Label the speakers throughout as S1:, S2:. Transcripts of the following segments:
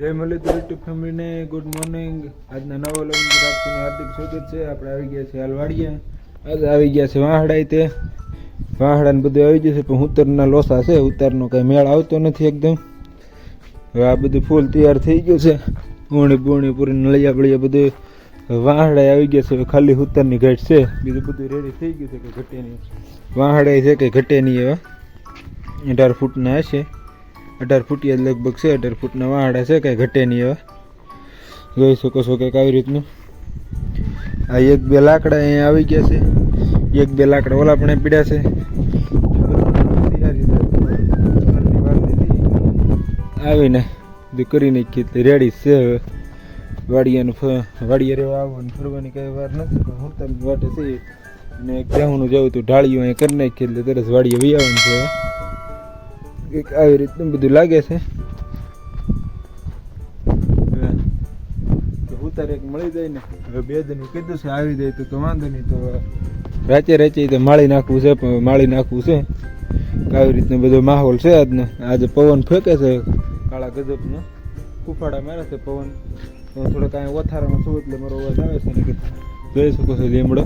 S1: જય મલિત યુટ્યુબ ફેમિલીને ગુડ મોર્નિંગ આજના નવા લગ્ન આપનું હાર્દિક સ્વાગત છે. આપણે આવી ગયા છે હાલવાડિયા આજે આવી ગયા છે વાહડાઈ તે. વાહડા ને બધું આવી ગયું છે, પણ ઉત્તરના લોસા છે. ઉત્તરનો કઈ મેળ આવતો નથી એકદમ. હવે આ બધું ફૂલ તૈયાર થઈ ગયું છે. પૂણી પૂણી પૂરી નળિયા બળિયા બધું વાહડાઈ આવી ગયા છે. હવે ખાલી ઉત્તરની ઘટ છે. બીજું બધું રેડી થઈ ગયું છે કે ઘટે નહીં વાહડાઈ છે કે નહીં એવા. અઢાર ફૂટના હશે. અઢાર ફૂટિયા જ લગભગ છે, અઢાર ફૂટના વાહડા છે, કાંઈ ઘટે નહીં એવા જોઈ શકો છો કંઈક આવી રીતનું. આ એક બે લાકડા અહીંયા આવી ગયા છે, એક બે લાકડા ઓલા પણ પીડ્યા છે. આવીને બધું કરી નાખી એટલે રેડી છે હવે. વાડિયાનું વાડિયા રહેવા આવવાનું ફરવાની કઈ વાર નથી, પણ હું તમને વાટે છે. અને એક જાહુનું જવું તું ઢાળીઓ અહીંયા કરી નાખી એટલે તરત વાડિયા વી આવવાનું છે હવે. કંઈક આવી રીતનું બધું લાગે છે. ઉતારે એક મળી જાય ને. હવે બે દિન કીધું છે આવી જાય તો વાંધો નહીં તો રાચે રાચે તો માળી નાખવું છે પણ માળી નાખવું છે. આવી રીતનો બધો માહોલ છે આજનો. આજે પવન ફેંકે છે કાળા ગજબનો. ફૂફાડા મારે છે પવન. થોડો કાંઈ ઓથારામાં છું એટલે મારો અવાજ આવે છે ને કે જોઈ શકો છો લીમડો.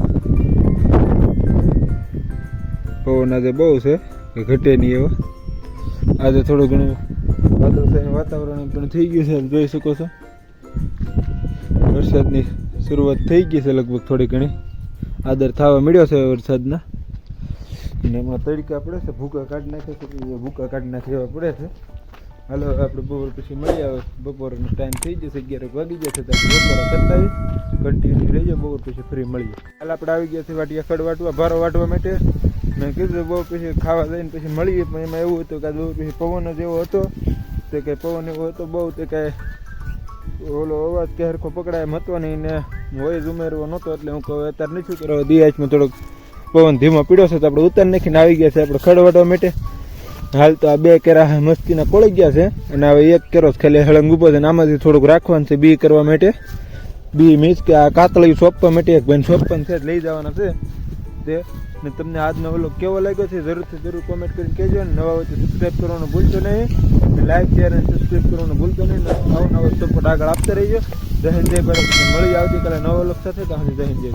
S1: પવન આજે બહુ છે કે ઘટે નહીં એવો. આજે થોડું ઘણું વાદળછાયું વાતાવરણ પણ થઈ ગયું છે જોઈ શકો છો. વરસાદની શરૂઆત થઈ ગઈ છે લગભગ થોડી ઘણી. આદર થવા મળ્યો છે વરસાદના. અને એમાં તડકા પડે છે, ભૂકા કાઢી નાખે છે ભૂકા કાઢી નાખે પડે છે. હાલો, આપણે બપોર પછી મળી આવે. બપોરનો ટાઈમ થઈ જશે, અગિયાર વાગી જશે તો આપણે બપોર કરતા કન્ટિન્યુ રહીએ બપોર પછી ફરી મળીએ. હાલ આપણે આવી ગયા છે વાટિયા ખડ વાટવા, ભારો વાટવા માટે. મેં કીધું બહુ પછી ખાવા જઈને પછી મળીએ, પણ એમાં એવું હતું કે બહુ પછી પવન જ એવો હતો. તે કે પવન એવો હતો બહુ, તે કાંઈ ઓલો અવાજ કે હરખો પકડાય એમ હતો નહીં ને વોઇસ ઉમેરવો નહોતો, એટલે હું કહું અત્યારે નથી કરવા દિયાજમાં થોડોક પવન ધીમો પીડ્યો છે, તો આપણે ઉતાર નાખીને આવી ગયા છે આપણે ખડવાટવા માટે. હાલ તો આ બે કેરા મસ્તીના પડી ગયા છે. અને હવે એક કેરો ખાલી હળંગ ઊભો છે અને આમાંથી થોડુંક રાખવાનું છે બી કરવા માટે. બી મીન્સ કે આ કાતળી સોંપવા માટે એક ભાઈ સોંપવાનું છે લઈ જવાના છે. તે ને તમને આજનો ઓલો કેવો લાગ્યો છે, જરૂરથી જરૂર કોમેન્ટ કરીને કહેજો. અને નવા હોય તો સબસ્ક્રાઈબ કરવાનું ભૂલશો નહીં. લાઈક શેર અને સબસ્ક્રાઈબ કરવાનું ભૂલશો નહીં. નવો નવો સપોર્ટ આગળ આપતા રહીજો. જય હિન્દ, જય ભારત. મળીએ આવતીકાલે નવા લોક સાથે. તો જય હિન્દ, જય